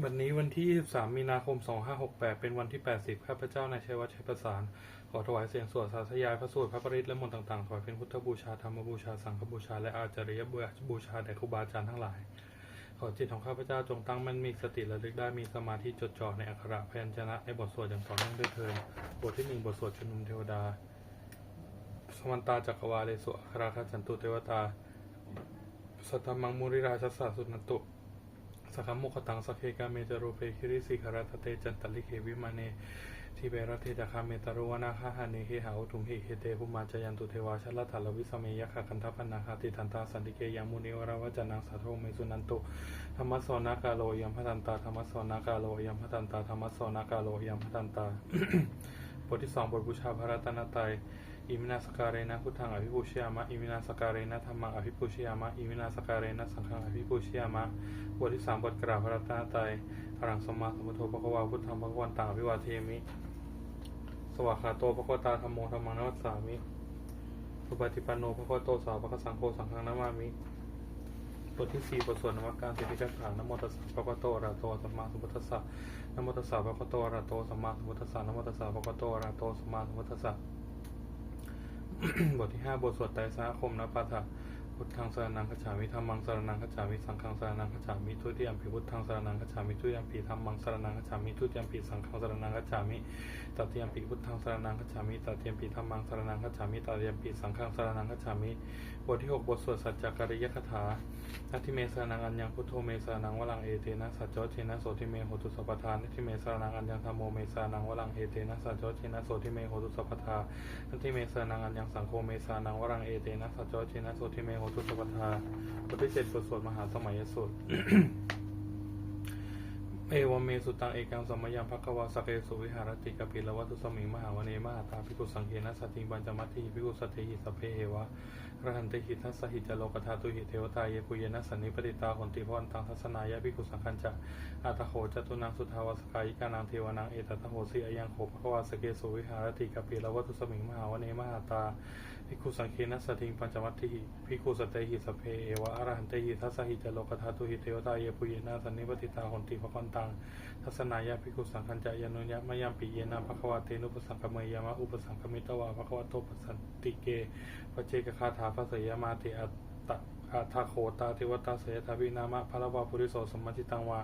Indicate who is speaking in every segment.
Speaker 1: วันนี้วันที่ 23 มีนาคม 2568 เป็นวันที่ 80 ข้าพเจ้านายชัยวัฒน์ชัยประสาน ขอถวายเสียงสวดสาธยายพระสูตรพระปริตและมนต์ต่างๆ ถวายเป็นพุทธบูชา ธรรมบูชา สังฆบูชา และอาจาริยบูชาแด่ครูบาอาจารย์ทั้งหลาย ขอจิตของข้าพเจ้าจงตั้งมั่นมีสติระลึกได้มีสมาธิจดจ่อในอักขระพยัญชนะในบทสวดอย่างต่อเนื่องด้วยเทินบทที่หนึ่งบทสวดชุมนุมเทวดา สมันตาจักรวาเลสุอัคราคจันตุเทวตา สัทธมังมุริราชสสสุนันตุ สคัมมุขตังสกเคกาเมจโรเปคิริสิคารตเตจันตลิเควิมาเนทิเบรเทจคาเมตรุวนาคาหาเนเฮหาอุทุมหิเฮเตภุมาจยันตุเทวาชลถาลวิสเมยคะคันทปนาคาติทันตาสันติเกยังมุนิวราวจนังสัทโทเมสุนันตุธรรมสสนากาโลยัมพัตันตาธรรมสสนากาโลยัมพัตันตาธรรมสสนากาโลยัมพัตันตาบทที่สองบทบูชาพระรัตนตรัย อิมินาสการเนะพุทธังอภิปูชยามะอิมินาสการเนะธรรมังอภิปูชยามะอิมินาสการเนะสังฆังอภิปูชยามะบทที่สามบทกราบพระรัตนตรัยอรังสมมาสมุทโธพระควาพุทธังพระวันตังอภิวาเทมิ สวากขาโตพระควตาธรรมโมธรรมังนัสสามิสุปฏิปันโนพระควโตสาวกสังโฆสังฆังนามามิบทที่สี่บทสวดนมัสการสิทธิกัถานโมตัสสะพระควโตระโตสัมมาสัมพุทธัสสะนโมตัสสะพระควโตระโตสัมมาสัมพุทธัสสะนโมตัสสะพระควโตระหะโตสัมมาสัมพุทธัสสะ บทที่ห้าบทสวดไตรสาคมนะปาฐะ พุทธังสรนังคัจามิธรรมังสรนังคัจามิสังฆังสรนังคัจามิทุติยมปีพุทธังสรนังคัจามิทุติยมปีธรรมังสรนังคัจามิทุติยมปีสังฆังสรนังคัจามิตติยมปีพุทธังสรนังคัจามิตติยมปีธรรมังสรนังคัจามิตติยมปีสังฆังสรนังคัจามิบทที่หกบทสวดสัจจการิยคถานัตถิเมสรนังอัญญังพุทโธเมสรนังวลังเอเตนะสัจจเทนะโสติเมโหตุสัพทานัตถิเมสรนังอัญญังธรรมโมเมสรนังวลังเอเตนะสัจจเทนะโสติเมโหตุสัพทานันทิเมสานังอัญญังสังโฆเมสานังวรังเอเตนะสัจจเชนะโสทิเมโหตุสปัฏฐาบทที่เจ็ดบทสวดมหาสมัยสูตรเอวเมสุตังเอกังสมยังภควาสกเกสุวิหารติกปิลวัตุสมิงมหาวเนมหาตาภิกุสังเกนะสัตติงปัญจมัติภิกุสัตถิหิสเพเหวะระหันติหิทัสสหิจโลกธาตุหิเทวตาเยปุเยนะสันนิปติตาหนติพวันตังทัสนายะภิกุสังคัญจะอาตโขจตุนังสุทาวสกายิกานังเทวานังเอตตะโหสิอายังโขภควาสกเกสุวิหารติกปิลวัตุสมิงมหาวเนมหาตา ภิกขุสังเคนะสติงปัญจวัตถิภิกขุสตเตหิสเพเอวะอรหันเตหิทัสสหิจโลกธาตุหิเทวตาเยปุเยนะสันนิปติตาหนติภวันตังทัศนายะภิกขุสังคัญจายานุยะมะยามปิเยนะภควาเตนุปสังคเมยามะอุปสังคมิตวาภควาโตปสันติเกปเจกคาถาภาษยมาติอัตตะอัฏฐโขตาเทวตาเสยทาวินามะพระวาปุริโสสมมัจิตังวา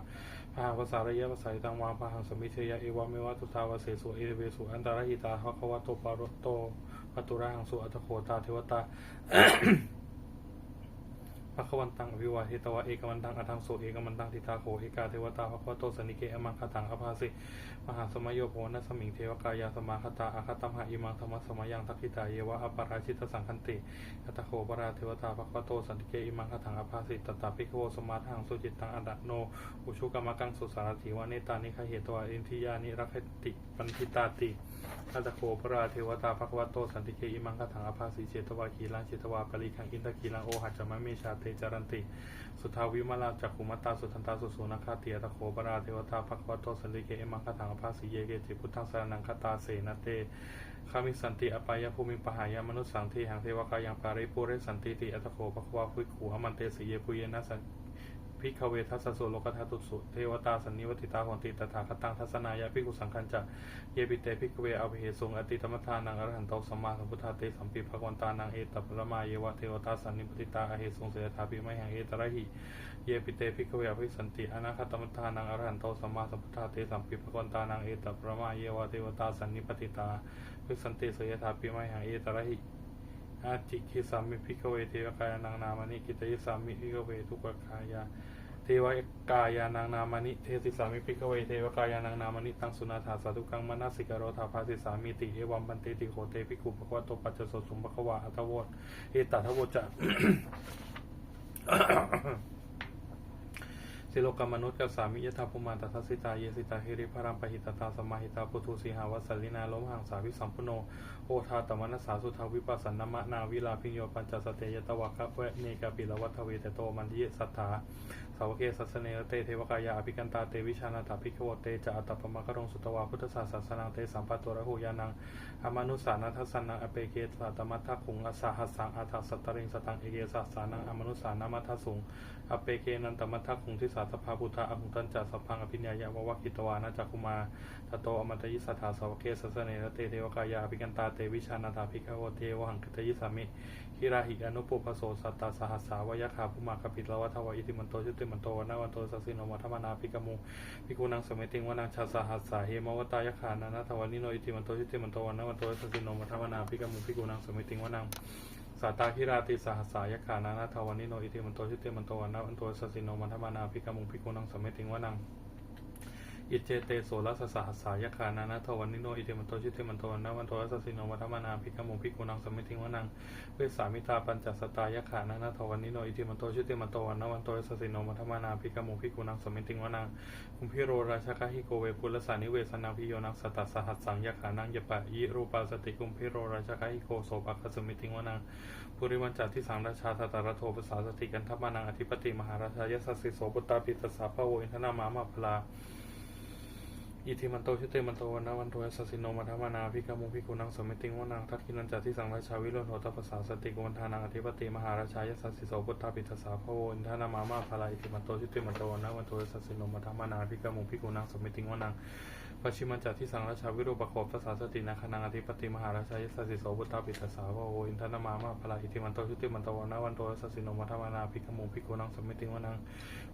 Speaker 1: พหังภาษาระยะภาษาตังวาพหังสมิเชยะเอวะเมวะตุตาวเสสุเอเวสุอันตรหิตาภควโตปารโต ตุระหังสุอัตโคตาเทวตา ภควันตังอภิวาเทตวะเอกมันตังอทังโสเอกมันตังทิตาโขเอกาเทวตาภควโตสนิเกอมังคตังอภาสิมหาสมัยโยโพนัสมิงเทวกายาสมาคตาอาคตัมหะอิมังธรรมสมัยยังทักขิตาเยวะอปาราชิตสังคันติอัตโขปราเทวตาภควโตสันติเกอิมังคถังอภาสิตตาภิกขโวสมาทังสุจิตตังอดัโนอุชุกรรมกังสุสารถิวาเนตานิคเหตวาอินทิยานิรักขติปันทิตาติอัตโขปราเทวตาภควโตสันติเกอิมังคถังอภาสิเจตวาคีลังเจตวาปริคังอินทกีลังโอหัจจมะเมชาเตจารันติ สุทาวิมาลาจักขุมตตาสุทันตาสุสุนาคาเตียตะโคปราเทวตาภควโตสันติเกเอมังคถังอภาสิเยเกจิพุทธังสารนังคตาเสนเตคามิสันติอปายภูมิปหายามนุสสังทีแหังเทวกายังปาริปุเรสันติติอัตโคภควาภุยขูอมันเตสีเยปุเยนะสัน พิกขเวทัสสะโสโลกธาตุสุเทวตาสันนิวติตาหนติตถาคตังทัศนายะพิกุสังคัญจะเยปิเตพิกขเวอภิเหสุงอติธรรมทานังอรหันตสัมมาสัมพุทธาเตสัมปิภกวันตานังเอตัปรมาเยวะเทวตาสันนิปติตาอเหสุงเสยถาปิไมหังเอตระหิเยปิเตพิกขเวอภิสันติอนาคตมทานังอรหันตสัมมาสัมพุทธาเตสัมปิภกวันตานังเอตัปรมาเยวะเทวตาสันนิปติตาภิสันติเสยถาปิไมหังเอตระหิ อาจิคิสามิพิกเวเทวกายานางนามานิกิตยิสามิพิกเวทุกกายาเทวกายานางนามานิเทสิสามิพิกเวเทวกายานางนามานิตังสุนาถาสาธุกังมนาสิกโรธาภาสิสามิติเอวัมบันเตติโคเตภิกขุปะวะโตปัจจสสุมภควาอัตโวตเอตัทโวจะ สิโลกามนุษย์กับสามิยธาภูมาตทัสสิตาเยสิตาเฮริพรัมปหิตตาสมาหิตาปุถุสีหาวัสลินาล้มหังสาวิสัมพุโนโอทาตมนัสสาสุทาวิปัสสนามะนาวิลาพิญโยปัญจสเตยตวะคะเวเนกาปิลวัทเวเตโตมันทิสัทธา สาวกเกสัสเนรเตเทวกายาอภิกันตาเตวิชานาถาภิกขวเตจะอัตตปมะกรงสุตวาพุทธศาสสนังเตสัมปตโตระหุยานังอมานุสานัทสันนังอเปเกสัตมัทธคุงอสาหัสสังอาทัสสตริงสตังเอเกสัสานังอมานุสานามัทธสุงอเปเกนันตมัทธคุงทิสาสภาพุทธะอหุตันจัสสพังอภิญญายะววะกิตวานาจักคุมาตโตอมตยิสัทธาสาวกเกสัสเนรเตเทวกายาอภิกันตาเตวิชานาถาภิกขวเตวหังคตยิสามิ ฮิราหิอนุปุปโสสัตตาสหัสสาวายคาภูมาคปิตลวัฏวะอิติมันโตชุติมันโตวนาวันโตสัสสิโนมัทมนาภิกมุภิกุนังสมัยติงวนังชาสหัสสาเฮมวตายขานานาทวันิโนอิติมันโตชุติมันโตวนาวันโตสัสสิโนมัทมนาภิกมุภิกุนังสมัยติงวนังสาตาคิราติสหัสสายขานานาทวันิโนอิติมันโตชุติมันโตวนาวันโตสัสสิโนมัทมนาภิกมุภิกุนังสมัยติงวนัง อิเจเตโสรัสสหัสายคานานาทวันนิโนอิเทมันโตชิเตมันโตนนาวันโตรัสสิโนวัฒมานาภิกขมุภิกุนังสมิทิงวนังเวสสามิตาปัญจสตายคานานาทวันนิโนอิเทมันโตชิเตมันโตนนาวันโตรัสสิโนวัฒมานาภิกขมุภิกุนังสมิทิงวนังคุมพิโรราชกหิโกเวปุลสานิเวสนาพิโยนังสตัสสหัสสังยคานังยปะยิรูปาสติคุมพิโรราชกหิโกโสปัคสมิติงวนังปุริวันจัตที่สังราชาตตารโทภาษาสติกันทัพมานังอธิปติมหาราชายสัสสิโสปุตตาปิตสสาภโวอินทนามามาพลา อิทิมันโตชิเตมันโตวันนวันโทยสสินโนมัทมานาภิกามุพิกุนังสมิติงวนังทักขินันจัตที่สังราชาวิโรโหตภาษาสติกวันทานังอธิปติมหาราชายสัสสิโสพุทธาปิตสาภโวอินทนามามาภลาอิทิมันโตชิเตมันโตวันนวันโทยสสินโนมัทมานาภิกามุพิกุนังสมิติงวนัง ปัจฉิมันจัตที่สังราชาวิโรปโคปภาษาสตินาคนังอธิปติมหาราชายสสิโสพุทธาปิตสาภโวอินทนามามาภลาอิทิมันโตชิเตมันตวันนาวันโทยสสินโนมัทมานาภิกขมุภิกุนังสมิติวนัง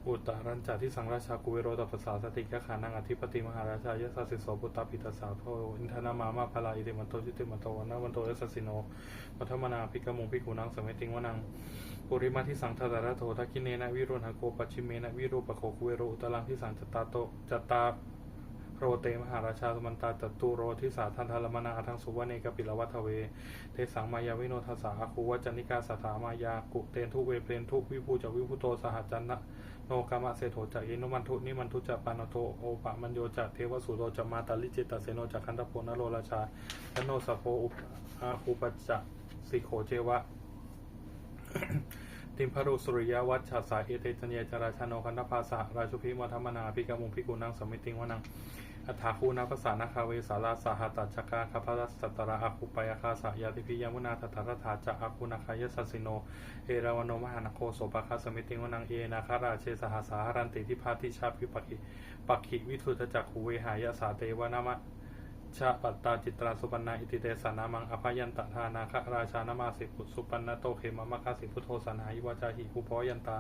Speaker 1: อุตตรัญจัที่สังราชากุเวโรตภาษาสติกขานังอธิปติมหาราชายสสิโสปุตตาปิตสาวโพอินทนามามาพลาอิติมันโตชิติมันตวันนาวันโตสสสิโนมัทมนาภิกขมุภิกุนังสมัยติวนังปุริมาที่สังทัตระโททักกิเนนะวิรุณหโกปัจฉิเมนะวิรูปโคกุเวโรอุตลังที่สังจตาโตจตา โรเตมหาราชาสมันตาจตุโรทิสาทันทารมนาทังสุวเนกปิลวัทเว เทสังมายาวิโนทสาอาคูวัจนิกาสถามายากุเตนทุเวเพนทุวิภูจวิภูโตสหจันนะโนกามะเสโถจะเอนุมันทุนิมันทุจะปานโทโอปะมันโยจะเทวสุโตจะมาตาลิจิตตเสโนจะคันตโพนโรราชาและโนสโพอุปอาคูปจะสิโขเจวะ ติมพรุสุริยวัชชาสาเอเตจัญญาจราชาโนคันธภาสะราชุพิมัทมนาภิกมุงภิกุนังสมิติงวนังอัฏฐาคูนาภาษานาคาเวสาลาสาหัตัจจกาคาพาสัตตระอาคุปยาคาสยาติพิยมุนาทัตตรถาจะอาคุนาคายสัสิโน เอราวโนมหานโคโสปะคาสมิติงวนังเอนาคาราเชสหาสาหรันติทิพาทิชาพิปักิปักขิวิทุตจักขูเวหายาสาเตวนามะ ชาปัตตาจิตราสุปันนาอิติเตสานามังอภยันตทานาคราชานามาสิพุสุปันนโตเขมมะคาสิพุทโธสนายิวาจาหิภูพยันตา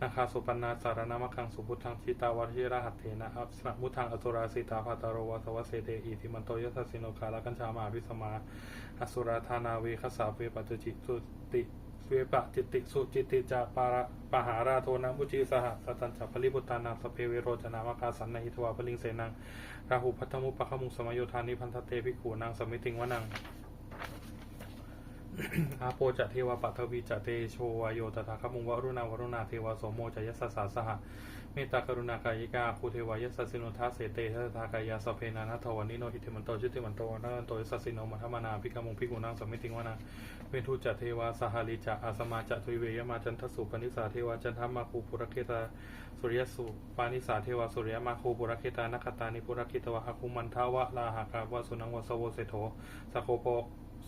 Speaker 1: นาคาสุปันนาสารนามคังสุพุทธังชิตาวชิระหัตเถนะอัสนะมุทังอสุราสิตาภาตารวาสวะเสเตอิทิมันโตยสัสสิโนคาลกัญชามาพิสมาอสุราธานาเวคสาเวปัจจิสุติ เวปะจิตติสุจิตติจาปาระปหาราโทนามุจีสหสตัญจัพลิบุตานังสเพเวโรจนามคาสันนหิทวาพลิงเสนังราหูพัทธมุปะขมุงสมโยธานิพันธเตภิกขูนางสมิติงวนังอาโปจะเทวปัทวีจะเตโชวายโยตถาคมุงวรุณาวรุณาเทวโสโมจะยสสาสหะ เมตตากรุณากายิกาคูเทวายัสสิโนทัสเสเตทัสทากายาสเพนานัทวันนิโนอิเทมันโตชิติมันโตนานันโตยัสสิโนมัทมานาภิกขมุงภิกขุนางสมิติงวนังเวทุจะเทวาสหาลิจะอาสมาจะทุยเวยมาจันทสุปนิสาเทวาจันทมาคูปุรเคตาสุริยสุปานิสาเทวาสุริยมาคูปุรเคตานัคตานิปุรคิตวะคุมันทาวะลาหากาวะสุนังวะสโวเสโถสโคโป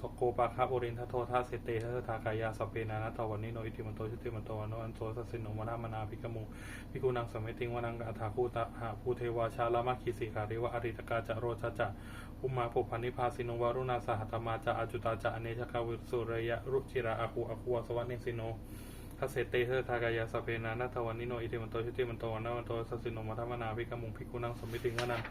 Speaker 1: สโคปาคาโอรินทโททาเสเตทัสทากายาสเปนานาตวันนิโนอิติมันโตชิติมันโตวันโนอันโซสัสินโนมนามานาภิกมูภิกุนังสมิติงวนังอัฏฐาคูตหะภูเทวาชาลามาคีสิการิวะอริตกาจะโรชะจะอุมาปุพันิพาสินวารุณาสหัตมาจะอาจุตาจะอเนชกาวิสุรยะรุจิราอาคูอาคูวสวัสเนสิโน เสเตเททากายาสเปนานาทวันนิโนอิติมันโตชิติมันโตวันโนอันโตสัสสิโนมัทมนาภิกมุภิกุนังสมิติงวนัง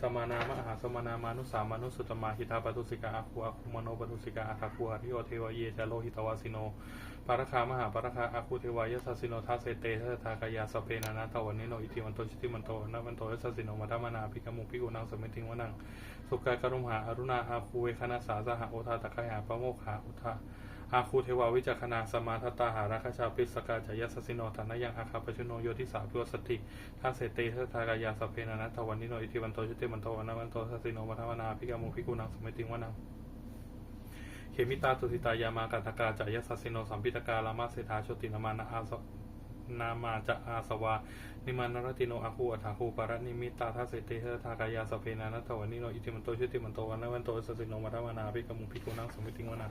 Speaker 1: สมานามหาสมานามานุสามานุสุตมาหิตาปทุสิกาอาคูอาคูมโนปทุสิกาอาคาคูอาริโอเทวเยจาโลหิตวาสิโนปารคามหาปารคาอาคูเทวายสัสสิโนทัสเสเตทัสทากายาสเปนานาตวันนิโนอิทิมันโตชิติมันโตนะวันโตยัสสสิโนมัทมานาภิกมุภิกุนังสมิติงวนังสุกากรุมหาอรุณาอาคูเวคณาสาสหโอทาตะคายหาปโมกขาอุทา อาคูเทวาวิจักขณาสมาทตาหาราคชาปิสกาจายสสิโนฐานยังอาคาปชุโนโยทิสาพิวสติทัสเสเตทัสทากายาสเพนานัทวันนิโนอิทิวันโตชิเตมันโตวันาวันโตสสสิโนวัฒวนาภิกามุภิกุนังสมิติงวนังเขมิตาตุติตายามากัตกาจายสัสสิโนสัมพิตกาลามาเสธาชตินามานะอาสนามาจะอาสวา นิมานรติโนอาคูอัฏฐาคูปารนิมิตาทัสเตเทธากายาสเพนานัตถวันนิโนอิติมันโตชุติมันโตวันนวันโตสสิโนมัตวนาภิกขมุภิกุนังสมิติงวนา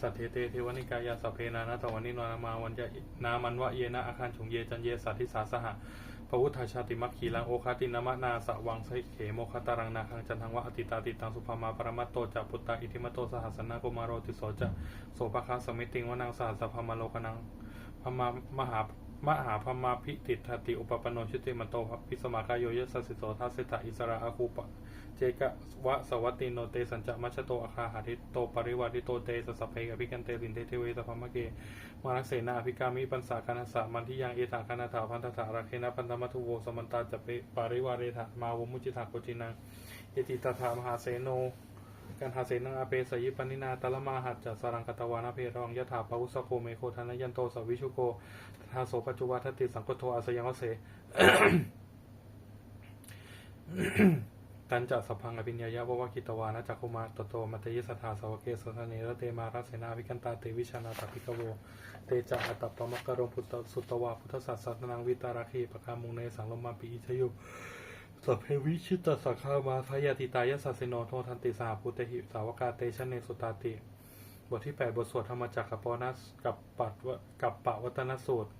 Speaker 1: สัทเทเตเทวนิกายาสพเพนานัตวันนิโนนามาวันยะนามันวะเยนะอาคันฉงเยจันเยสัทธิสาสหะพระพุทธชาติมัคคีลังโอคาตินามะนาสวังไสเขโมคตารังนาคังจันทังวะอติตาติตังสุภามาปรมัตโตจะปุตตาอิทิมโตสหัสนาโกมารโรติโสจะโสภคาสมิติงวนังสหัสพมาโลกนังพมามหามหาพมาพิติทติอุปปนโนชุติมันโตพิสมากายโยยสสิโสทัสสิตาอิสระอาคูปะ เจกะวะสวัตติโนเตสัญจะมัชโตอาคาหาริโตปริวาริโตเตสสพเพกพิกันเตลินเตเทเวสพมะเกมานักเสนาอภิกามิปันสาคณสามันที่ยังเอตาคณถาพันธถาราเคนะพันธมัทุโวสมันตาจะเปปาริวาเรถามาวมุจิตาโกจินังเอติตถามหาเสโนกันหาเสนังอาเปสยิปนินาตละมาหัจจะสรังกตวานาเพรองยะถาปะุสโกเมโคทานยันโตสวิชุโกทาโสปัจจุวัตติสังกโทอาสยังวเส ตันจะสัพพังอภิญญายะวะวะกิตวานะจักคุมาตโตมัตยิสทธาสวะเกสสเนระเตมาราเสนาวิกันตาเตวิชานาตปิกโวเตจะอัตตปมะกะโรมพุตตสุตวาพุทธศาสนังวิตาราคีปะคามุงเนสังลมาปีอิชยุสัพเพวิชิตสักขามาทายาติตายสัสสิโนโททันติสาพุทธหิสาวกาเตชะเนสุตาติ บทที่ 8 บทสวดธรรมจักรกับปนัสกับปัดวะกับปะวัตนสูตร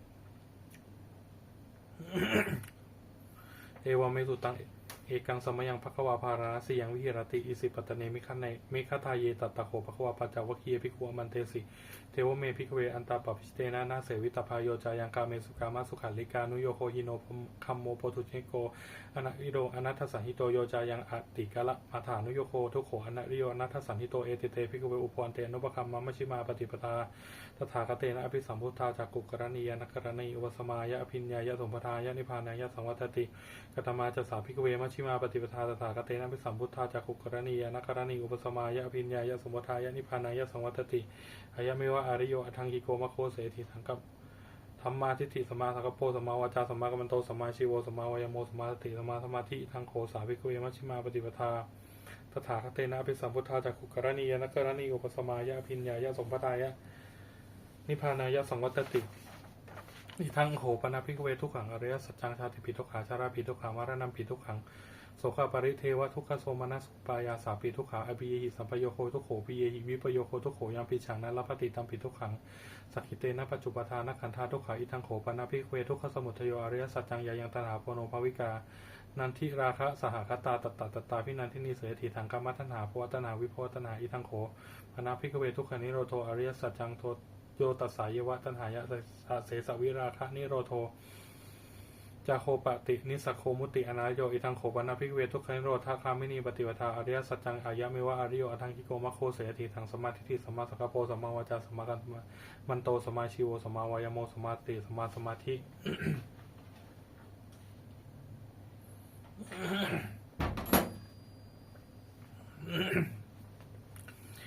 Speaker 1: เอวเมสุตัง เอกังสมยังภควาภาราสียังวิหิรติอิสิปตตเนมิคันในมิคทาเยตัตตะโขภควาปัจจาวคียภิกขุมันเตสิ เทวเมพิกเวอันตาปปิสเตนะนาเสวิตาพายโยจายังกาเมสุกามาสุขันลิกานุโยโคหิโนคัมโมโพทุเชโกอนัอิโดอนัทสันหิโตโยจายังอติกะละมาถานุโยโคทุโขอนัริโยอนัทสันหิโตเอเตเตพิกเวอุปวันเตนุปคัมมะมชิมาปฏิปทาตถาคเตนะอภิสัมพุทธาจากกุกรณียนักรณีอุปสมายะอภิญญายะสมปทายะนิพานายะสังวัตติกตมาจะสาพิกเวมชิมาปฏิปทาตถาคเตนะอภิสัมพุทธาจากกุกรณียนักรณีอุปสมายะอภิญญายะสมปทายะนิพพานายะสังวัตติอายะเมวะอาริโยอทังกิโกมะโคเสถีสังกับธรรมาทิฏฐิสมมาสังกโปสมมาวาจาสมมากัมมันโตสมมาชีโวสมมาวายโมสมมาสติสมมาสมาธิทางโขสาภิกเวมัชฌิมาปฏิปทาตถาคเตนะภิสัมพุทธาจากขุกรณียนักกรณีอุปสมายะอภิญญายะสมปทายะนิพพานายะสังวัตติอีทังโหปนาภิกเวทุกขังอริยสัจจังชาติปิทุกขาชาราปิทุกขังวารณัมปิทุกขัง สขปริเทวทุกขโสมนัสปายาสาปีทุกขาอภิเยหิสัมปโยโคทุกโขปิเยหิวิปโยโคทุกโขยังปิฉังนั้นรับปฏิตัมปิทุกขังสักขิเตนะปัจจุปทานักขันธาทุกขาอิทังโขปนาภิกเวทุกขสมุทโยอริยสัจจังยายังตถาโพโนภวิกานันทิราคะสหคตาตตตตตาพินันทินีเสถีถังกรรมตัณหาภวตนาวิภวตนาอิทังโขปนาภิกเวทุกขานิโรโทอริยสัจจังโทโยตัสสายวะตัณหายะเสสวิราคะนิโรโท จาโคปตินิสโคมุติอนาโยอิทังโขปนาภิกเวทุกขันโรธาคามินีปฏิปทาอริยสัจจังอายะเมวะอริโยอทังกิโกมะโคเสติทังสมาทิฏฐิสมาสกโปสมาวาจาสมากันมันโตสมาชิโวสมาวายโมสมาติสมาสมาธิ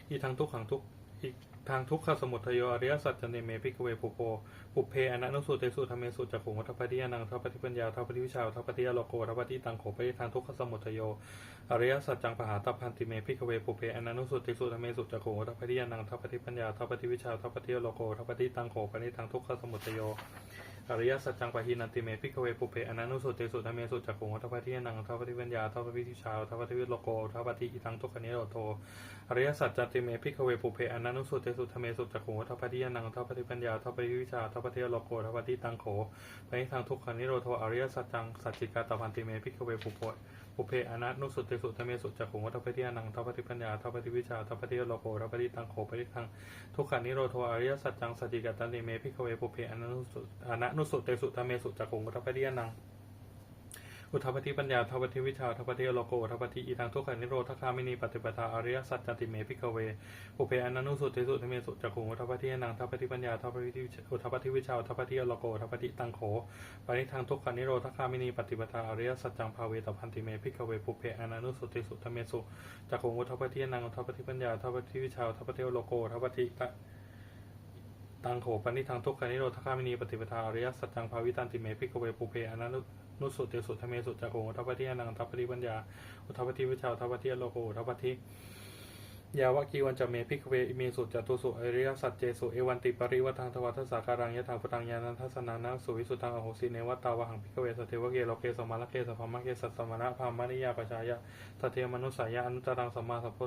Speaker 1: อีทางทุกขังทุกอีก ทางทุกขสมุทยโยอริยสัจจเนเมพิกเวปุโภปุเพอนันุสุเตสุธรรมสุจักขุงวัฏปฏิยานังทัพปฏิปัญญาทัพปฏิวิชาทัพปฏิยโลโกทัพปฏิตังโขไปทางทุกขสมุทยโยอริยสัจจังปหาตพันติเมพิกเวปุเพอนันุสุเตสุธรรมสุจักขุงวัฏปฏิยานังทัพปฏิปัญญาทัพปฏิวิชาทัพปฏิยโลโกทัพปฏิตังโขไปทางทุกขสมุทยโย อริยสัจจังปะหินันติเมพิกเวปุเพอนันุสุเตสุธรรมเมสุจักขุงทัพปฏิยนังทัพปฏิปัญญาทัพปฏิวิชาทัพปฏิวิโลโกทัพปฏิอิทังทุกขนิโรโทอริยสัจจติเมพิกเวปุเพอนันุสุเตสุธรรมเมสุจักขุงทัพปฏิยนังทัพปฏิปัญญาทัพปฏิวิชาทัพปฏิโลโกทัพปฏิตังโขไปทางทุกขนิโรโทอริยสัจจังสัจจิกาตพันติเมพิกเวปุเพ อุเพอนัตนุสุเตสุตเมสุจักขุงทัพปฏิยานังทัพปฏิปัญญาทัพปฏิวิชาทัพปฏิโลโกทัพปฏิตังโขไปทางทุกขนิโรโทอริยสัจจังสัจจิกัตันติเมพิกเวปุเพอนัตนุสุอนันุสุเตสุธรรมเมสุจักขุงทัพปฏิยานัง อุทธปฏิปัญญาทัปฏิวิชาทัปฏิโลโกทัปฏิอีทางทุกขันนิโรธคามินีปฏิปทาอริยสัจจติเมพิกเวปุเพอนันุสุเตสุเทเมสุจักขุงอุทธปฏิยนังทัปฏิปัญญาทัปฏิอุทธปฏิวิชาทัปฏิโลโกทัปฏิตังโขปณิทางทุกขันนิโรธคามินีปฏิปทาอริยสัจจังภาเวตพันติเมพิกเวปุเพอนันุสุเตสุเทเมสุจักขุงอุทธปฏิยนังทัพปฏิปัญญาทัปฏิวิชาทัปฏิโลโกทัปฏิตังโขปณิทางทุกขันนิโรธคามินีปฏิปทาอริยสัจจังภาวิตันติเมพิกเวปุเพอนันุ นุสุเตสุทเมสุจักโขทัพปฏิยานังทัพปฏิปัญญา อุทัพปฏิวิชาทัพปฏิโลโกทัพปฏิยาวะกีวันจะเมพิกเวอิเมสุจตุสุอริยสัจเจสุเอวันติปริวัฏังทวัฏสาการังยะถาพุตังยานันทัสนานะสุวิสุตังอโหสิเนวตาวะหังพิกเวสเทวะเกโลเกสมาลเกสภามะเกสัสมณะพามนิยาปชายะตเทมนุสายะอนุตรังสัมมาสัพพ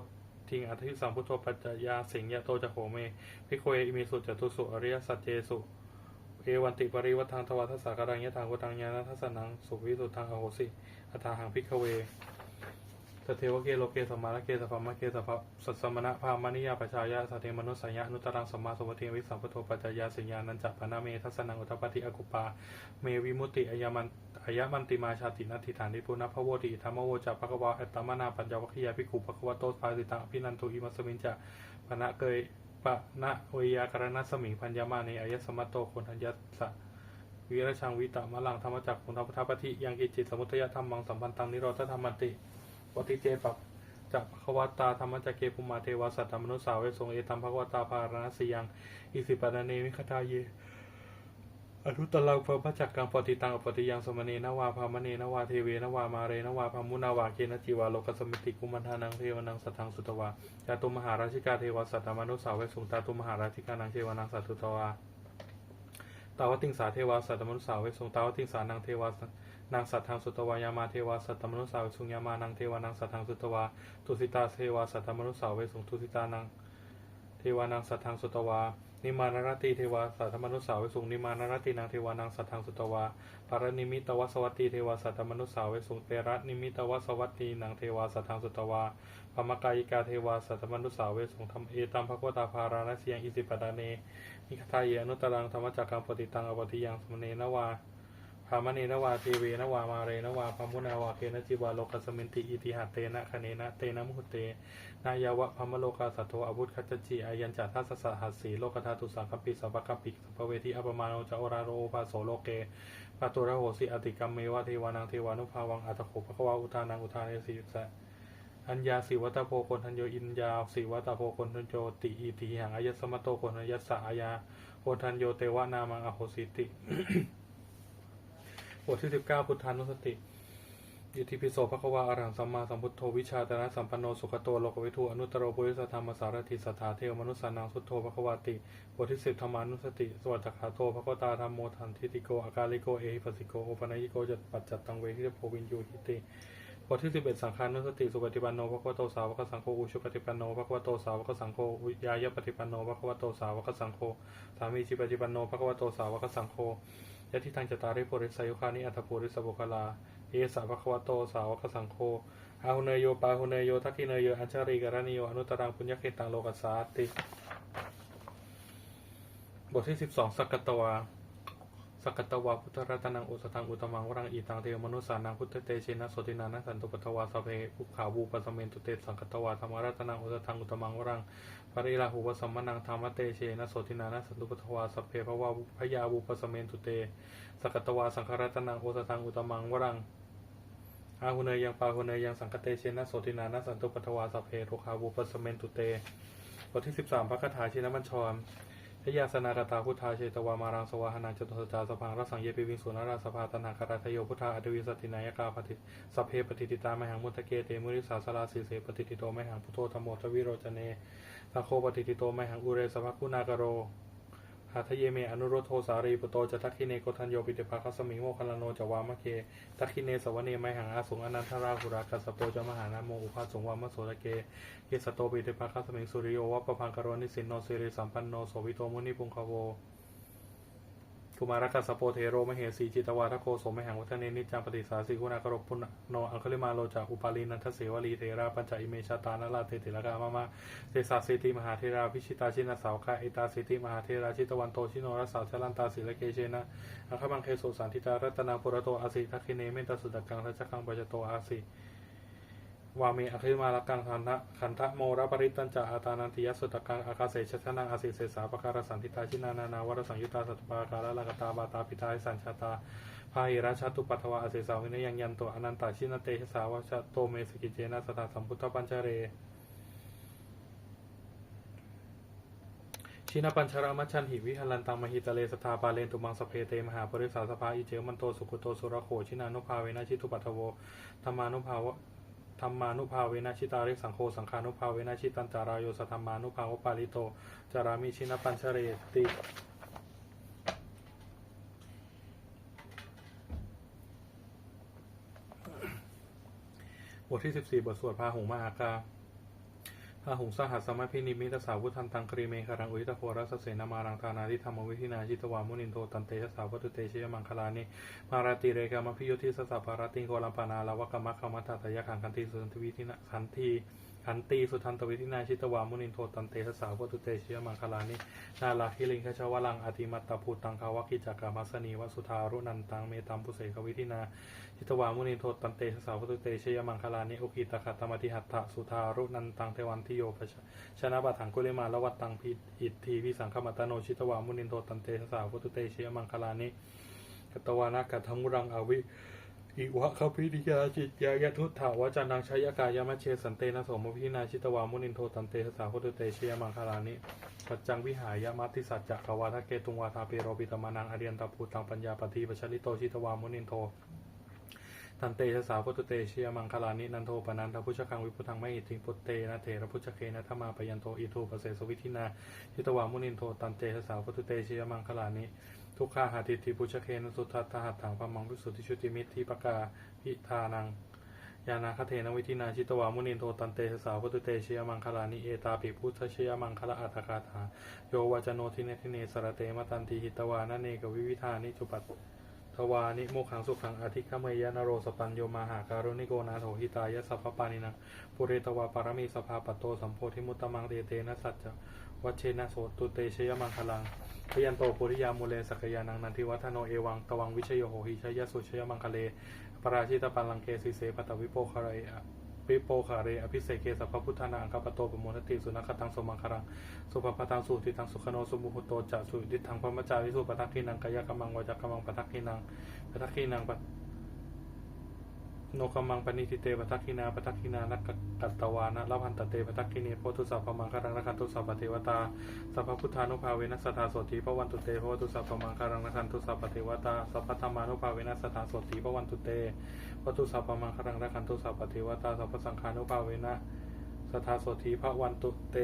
Speaker 1: ทิงอัติสัมพุทโธปัจจยาสิงยะโตจะโหเมพิกเวอิเมสุจตุสุอริยสัจเจสุ วันติปริวัฏังทวัฏสาการังยะถาพุตังยานัทัสนังสุวิสุตังอโหสิอัฏฐาหังพิกเวสเทวเกโลเกสมาลเกสภามะเกสภาสัสสมณะพามนิยาปชายะสเทมนุสัยยะนุตรังสมมาสวัติวิสัมปโทปัจจยาสิญญานันจัปนาเมทัสนังอุทปฏิอกุปา เมวิมุติอายมันอายมันติมาชาตินัตถิฐานิปุณพะโวติธรรมโวจัภควาอัตตมนาปัญจวัคคียาภิกขุภควโตสภาสิตังอภินันทุอิมัสมินจะปณะเกย ปะนะเวยากรณสมิงพัญญามาในอายสมัตโตคนทัญญัสะวิรชังวิตะมะลังธรรมจักขุนทัพพปฏิยังกิจิตสมุทยธรรมังสัมพันตังนิโรธธรรมันติปฏิเจปัปจักขวัตตาธรรมจักเกภูมาเทวาสัตตมนุสาวเวสงเอตัมภควตาภารณสียังอิสิปนาเนมิคทาเย อนุตลังพระจักกังปฏิตังอปฏิยังสมเนนวาพามเนนวาเทเวนวามาเรนวาพามุนาวาเกนจิวาโลกสมิติกุมันทานังเทวนังสัทธังสุตวาจาตุมหาราชิกาเทวสัตตมนุสาวเวสงตาตุมหาราชิกานังเทวนังสัตตุตวาตาวติงสาเทวาสัตตมนุสาวสุงตาวติงสานางเทวานางสัตทังสุตวายามาเทวาสัตตมนุสาวสุงยามานังเทวานางสัตทังสุตวาตุสิตาเทวาสัตตมนุสาวสุงตุสิตานังเทวานางสัตทังสุตวา นิมานารติเทวาสัตมนุสสาเวสุงนิมานารตินางเทวานางสัตทังสุตวาปารนิมิตวสวัตติเทวาสัตมนุสสาเวสุงเตระนิมิตวสวัตตินางเทวาสัตทังสุตวาปมกายิกาเทวาสัตมนุสสาเวสุงธรรมเอตัมภควตาภาราณเสียงอิสิปดาเนมิคทายอนุตรังธรรมจักกังปฏิตังอปฏิยังสมเนนวา พามเนนวาเทเวนวามาเรนวาพามุนาวาเกนจิวาโลกัสมินติอิติหัตเตนะคเนนะเตนะมุหเตนายาวะพมโลกาสัตโทอาวุธคัจจิอายัญจัตทัสสะหัสสีโลกธาตุสังคปิสัพพคปิสัพเวทีอัปมาโนจะโอราโรปาโสโลเกปตุระโหสิอติกรรมเมวะเทวานังเทวานุภาวังอัตโขภควาอุทานังอุทานเอสิสะอัญญาสิวัตโพคนทันโยอินยาสิวัตโพคนทันโยติอิติหังอายสมโตคนทันยัสสะอายาโคนทันโยเตวะนามังอโหสิติ ทที่สิบเก้าพุทธานุสติอิติปิโสภควาอรังสัมมาสัมพุทโธวิชาตนะสัมปันโนสุขโตโลกวิทูอนุตตรโรปุริสธรรมสารถิสัทธาเทวมนุสานังสุโธภควาติบทที่สิบธรรมานุสติ สวัสดิขาโตภควตาธรรมโมทันทิติโกอากาลิโกเอหิปัสสิโกโอปนัยิโกจัตปัจจัตตังเวทิโพวินยูหิติบทที่สิบเอ็ดสังขานุสติสุปฏิปันโนภควโตสาวกสังโฆอุชุปฏิปันโนภควโตสาวกสังโฆอุยายปฏิปันโนภควโตสาวกสังโฆสามีจิปฏิปันโนภควโตสาวกสังโฆ ยะทิทังจตาริโพริสายุคานิอัตภูริสบุคลา เอสาภควโตสาวกสังโฆอาหุเนยโยปาหุเนยโยทักขิเนยโยอัญชริกรณิโยอนุตรังปุญญเขตังโลกัสสาติ บทที่สิบสองสักกตวา สักตวาพุทธรัตนังอุสตังอุตมังวรังอีตังเทวมนุสสานังพุทธเตเชนะโสตินานัสันตุปทวาสเพภูขาวูปสเมนตุเตสังกตวาธรรมรัตนังอุสตังอุตมังวรังปริลาหูวสัมมนังธรรมเตเชนะโสตินานัสันตุปทวาสพเพภวาพยาวูปสเมนตุเตสักตวาสังฆรัตนังอุสตังอุตมังวรังอาหุเนยังปาหุเนยังสังคเตเชนะโสตินานะสันตุปทวาสเพโทคาวูปสเมนตุเตบทที่สิบสามพระคาถาชินบัญชร พยาสนากตาพุทธาเชตวามารังสวาหนาจตุสจาสพังรสังเยปิวิงสุนราสภาตนาคาราทโยพุทธาอดวิสตินายกาปฏิสัพเพปฏิติตามหังมุตเกเตมุริสาสลาสีเสปฏิติโตมหังพุทโธธรรมโมทวิโรจเนสังโคปฏิติโตมหังอุเรสภคุณากโร หาทะเยเมอนุโรโทสารีปุโตจะทักขิเนโกทันโยปิเตภาคัสมิงโมคัลลโนจะวามะเคทักขิเนสวเนไมหังอาสุงอนันทราหุรากัสโปจะมหานาโมอุปาสงวามะโสตะเกเยสโตปิเตภาคัสมิงสุริโยวะปะพังกรนิสินโนสิริสัมปันโนโสวิโตมุนิปุงคาโว กุมารกัสโปเทโรมเหสีจิตวาทโกโสมหังวัฒเนนิจังปฏิสาสิคุณากรพุนโนอังคลิมาโลจากอุปาลีนันทเสวลีเทราปัญจอิเมชาตานาลาเตติลกามามะเตสาสิติมหาเทราพิชิตาชินาสาวกาเอตาสิติมหาเทราชิตวันโตชิโนรสาวชลันตาศิลเกเชนะอังคบังเคโสสันติตารัตนาปุระโตอาสิทักขิเนเมตสุดกังทัชกังปัจจโตอาสิ วามีอคิมาลกังขันทะขันทะโมระปริตันจาอาตานันติยสุตกังอากาเสชชนังอาสิเสสาปการสันติตาชินานานาวรสังยุตาสัตปาการะลกตาบาตาปิตาสัญชาตาพาหิราชาตุปัทวาอาเสสาวินยังยันโตอนันตาชินเตชสาวชโตเมสกิเจนะสตาสัมพุทธปัญจเรชินปัญชรามัชันหิวิหลันตังมหิตะเลสทาปาเลนตุมังสเพเตมหาปริสาสภาอิเจมันโตสุกุโตสุรโขชินานุภาเวนะชิตุปัทโวธรรมานุภาวะ ธรรมานุภาเวนะชิตาริสังโฆสังฆานุภาเวนะชิตันจารายโยสธรรมานุภาวปาลิโตจารามิชินปัญชเรติบทที่ 14 บทสวดพาหุงมหากา พาหุงสหัสสมัพินิมิตสาวุธันตังครีเมคารังอุยตโครัสเสนามารังธานาทิธรรมวิธินาชิตวามุนินโทตันเตชะสาวตุเตชยมังคลานิมาราติเรกามพิโยทิสสะปาราติงโกลัมปานาลวกรรมะคมัตตยะขังคันติสุนทวิธินะขันที ขันตีสุทันตวิธินาชิตวามุนินโทตันเตชะสาวัตุเตชยมังคลานินาลาคิลิงคชาวลังอติมัตตภูตังคาวกิจักกามัสนีวสุธารุนันตังเมตัมปุเสกวิธินาชิตวามุนินโทตันเตชะสาวตุเตชยมังคลานิอุกิตขัตมติหัตถะสุธารุนันตังเทวันทิโยปชชนะบัตังกุลิมาละวัตตังพิอิทธีพิสังขมัตโนชิตวามุนินโทตันเตชะสาวตุเตชยมังคลานิกตวานากัตถมุรังอวิ อิวะคพิริยาจิตยายทุตถาวจันนังชยกายามะเชสันเตนะสมพินาชิตวามุนินโทตันเตสาวตุเตเชยมังคลานิปัจจังวิหายมัติสัจจะกวาทะเกตุงวาทาเปโรปิตมานังอริยันตาภูตังปัญญาปฏิปชลิโตชิตวามุนินโททันเตชะสาวพุตเตเชียมังคลานินันโทปนันทพุชคังวิพุทังไม่หิทิงปุตเตนะเถระพุชเคนะธรรมาปยันโตอิทูปเสสวิธินาทิตวามุนินโทตันเตชะสาวพุตเตเชียมังคลานิ ทุกขาหาติทิพุชเคนะสุทัตถหัตถังพมังวิสุทธิชุติมิตรทิปกาพิธานังยานาคเทนวิธินาชิตวามุนินโทตันเตสาวพุตุเตชียมังคลานิเอตาปิพุทธเชยมังคลาอัตถกาถาโยวาจโนทิเนทิเนสระเตมตันติหิตวานเนกวิวิธานิจุปัตทวานิโมขังสุขังอธิคเมยนโรสปัญโยมาหาการุณิโกนาโถหิตายสัพพปานินังปุเรตวาปารมีสภาปตโตสัมโพธิมุตตมังเตเตนะสัจจวัชเชนะโสตุเตชยมังคลัง พยันโตโพธิยามุเลสกยานังนันทิวัฒโนเอวังตวังวิชโยโหหิชยสุชยมังคเลปราชิตปันลังเกสิเสปตวิโปคาเรวิโปคาเรอภิเศกเกสัพพุทธานาอังคปโตปโมทติสุนัขตังสมังคารังสุภปตังสุติตังสุขโนสมุหุโตจะสุดิทังพรมจาริสุปทักขินังกายกรรมังวจกรรมังปทักขินังปทักขินังป โนกรรมังปณิทิเตปทักขินาปทักขินานักกัตตวานะละพันตเตปทักขิเนโพธุสัพพมังคารังนักันตุสัพพเทวตาสัพพพุทธานุภาเวนัสสทธาสติพระวันตุเตพตุสัพพมังคารังนักันตุสัพพเทวตาสัพพธรรมานุภาเวนัสสทธาสติพระวันตุเตพตุสัพพมังคารังนักันตุสัพพเทวตาสัพพสังฆานุภาเวนะสทธาสติพระวันตุเต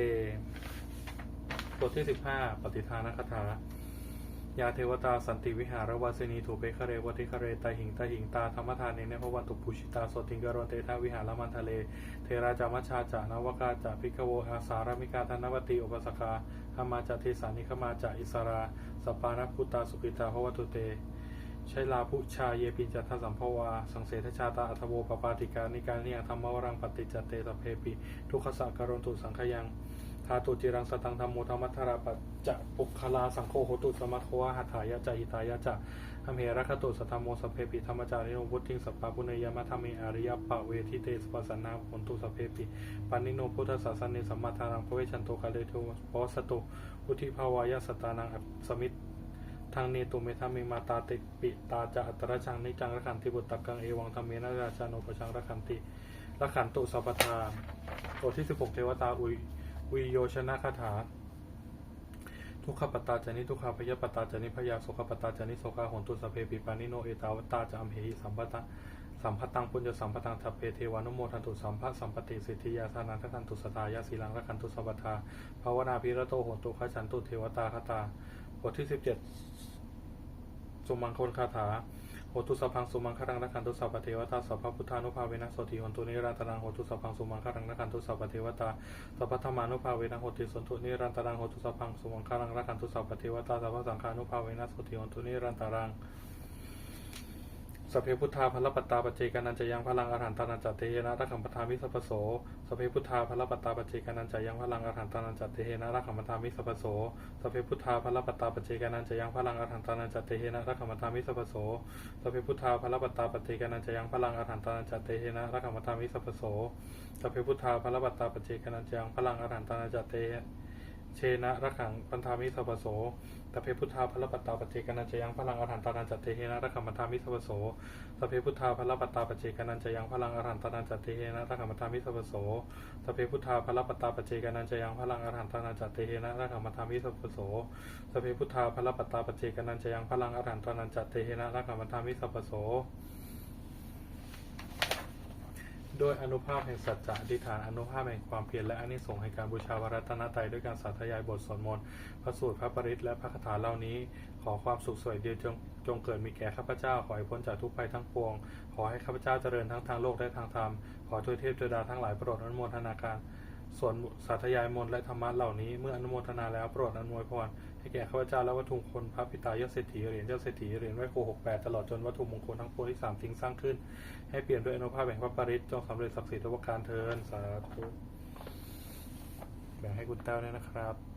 Speaker 1: บทที่15ปฏิทานคถา ยาเทวตาสันติวิหารวาสินีถูเปคะเรวติคะเรตาหิงตาหิงตาธรรมทานเนเนพวันตุปุชิตาสติงกรณเตทาวิหารมันทะเล เทราจามัชาจานวกาจาพิกโวอาสารมิกาธนวติอุปสกาธรรมาจาเทสานิขมาจาอิสราสปานพุตาสุกิตาภวตุเตใช้ลาพุชาเยปินจัตถสัมภวา สังเสทชาตาอัตโวปปาติกานิการเนิยธรรมวรังปฏิจเตสเพปิ ทุกขสักการนตุสังขยัง ทาตุจิรังสตังธรรมโมธรรมัทราปัจจะปุคลาสังโฆโหตุสมัทโวหัตถายะจะหิตายะจะธรรมเหระคตุสัทธโมสัพเพปิธรรมจาริโนพุทธิงสัปปะปุเนยมะธรรมิอริยปะเวทิเตสปัสสนาผลตุสัพเพปิปันนิโนพุทธศาสนิสัมมาทานังพระเวชันโตกาเลโทปอสตุพุทธิภาวายะสตานังสมิตทางเนตุเมธามิมาตาติปิตาจะอัตระชังนิจังระขันติบุตตะกังเอวังธรรมเมนะราชาโนปชังระขันติระขันตุสัพพทาบทที่ 16 เทวตาอุย อุยโยชนะคาถา ทุกขปตตาจานิทุกขพยปตตาจานิพยาโสขปตตาจานิโสกาหนตุสเพปิปานิโนเอตาวตาจะอัมเหหิสัมปตะสัมพัตังปุญญสัมปตังทัพเพเทวานุโมทันตุสัมภะสัมปติสิทธิยาสานันทคันตุสตายาสีลังระคันตุสัพทาภาวนาพิระโตโหตุขฉันตุเทวตาคตา บทที่17สุมังคลคาถา หตุสพพังสุมังคารังนักขันตุสัพพเทวตาสัพพพุทธานุภาเวนะโสติหนตุนิรันตรังโหตุสพพังสุมังคารังนักขันตุสัพพเทวตาสัพพธรรมานุภาเวนะโหติสนตุนิรันตรังโหตุสพพังสุมังคารังนักขันตุสัพพเทวตาสัพพสังฆานุภาเวนะโสติหนตุนิรันตรัง สพเพพุทธาพลปัตตาปจเจกานันจะยังพลังอรหันตานันจัตเตเนะรักขัมปทามิสัพโสสพเพพุทธาพลปัตตาปจเจกานันจะยังพลังอรหันตานันจัตเตเนะรักขัมปทามิสัพโสสพเพพุทธาพลปัตตาปจเจกานันจะยังพลังอรหันตานันจัตเตเนะรักขัมปทามิสัพโสสพเพพุทธาพลปัตตาปจเจกานันจะยังพลังอรหันตานันจัตเตเนะรักขัมปทามิสัพโสสพเพพุทธาพลปัตตาปจเจกานันจะยังพลังอรหันตานันจัตเต เชนะรักขังปันธามิสัพโสตเพพุทธาพระปัตตาปเจกนันจะยังพลังอรหันตานันจเตเฮนะระคัมมัทามิสัพโสตเพพุทธาพระปัตตาปเจกนันจะยังพลังอรหันตานันจเตเฮนะระคัมมัทามิสัพโสตเพพุทธาพระปัตตาปเจกนันจะยังพลังอรหันตานันจเตเฮนะระคัมมัทามิสัพโสตเพพุทธาพระปัตตาปเจกนันจะยังพลังอรหันตานันจเตเฮนะระคัมมัทามิสัพโส ด้วยอนุภาพแห่งสัจจะอธิษฐานอนุภาพแห่งความเพียรและอานิสงส์แห่งการบูชาพระรัตนตรัยด้วยการสาธยายบทสวดมนต์พระสูตรพระปริตและพระคาถาเหล่านี้ ขอความสุขสวยเดียวจงจงเกิดมีแก่ข้าพเจ้า ขอให้พ้นจากทุกภัยทั้งปวง ขอให้ข้าพเจ้าเจริญทั้งทางโลกและทางธรรม ขอทวยเทพเจดาทั้งหลายโปรดอนุโมทนาการส่วนสาธยายมนต์และธรรมะเหล่านี้เมื่ออนุโมทนาแล้วโปรดอนุโมทพร ให้แก่ข้าพเจ้าและวัตถุมงคลพระปิตายศเศรษฐีเหรียญเจ้าเศรษฐีเหรียญไหว้ครูหกแปดตลอดจนวัตถุมงคลทั้งปวงที่สามทิ้งสร้างขึ้น ให้เปลี่ยนด้วยอนุภาพแห่งพระปริศจงสำเร็จศักดิ์สิทธิ์ทุกการเทินสาธุแบ่งให้คุณเต้วด้วยนะครับ